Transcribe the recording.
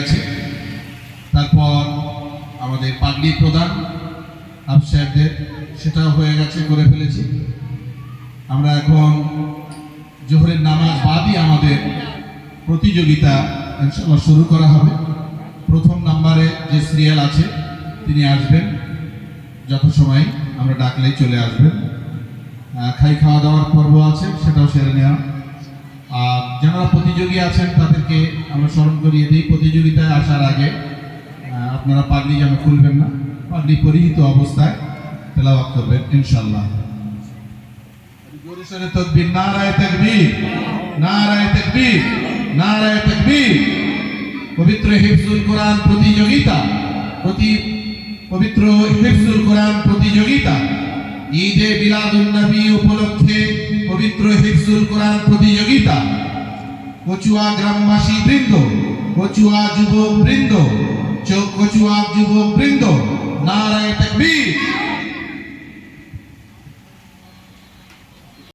আছে? তারপর আমাদের পাগড়ি প্রদান আফসারদের, সেটাও হয়ে গেছে, করে ফেলেছি। আমরা এখন জোহরের নামাজ বাদই আমাদের প্রতিযোগিতা ইনশাল্লাহ শুরু করা হবে। প্রথম নাম্বারে যে সিরিয়াল আছে, তিনি আসবেন। যথাসময় আমরা ডাকলেই চলে আসবেন। খাই খাওয়া দাওয়ার পর্ব আছে, সেটাও সেরে নেওয়া। যারা প্রতিযোগী আছেন তাদেরকে আমরা স্মরণ করিয়ে দিই, প্রতিযোগিতায় আসার আগে আপনারা পাগড়ি যেন খুলবেন না, পাগড়ি পরিহিত অবস্থায় তেলাওয়াত করবেন ইনশাল্লাহ পবিত্র প্রতিযোগিতা, প্রতি পবিত্র প্রতিযোগিতা উপলক্ষে পবিত্র প্রতিযোগিতা কচুয়া গ্রামবাসী বৃন্দ কচুয়া যুবক বৃন্দ কচুয়া যুবক বৃন্দ নারায় তকবীর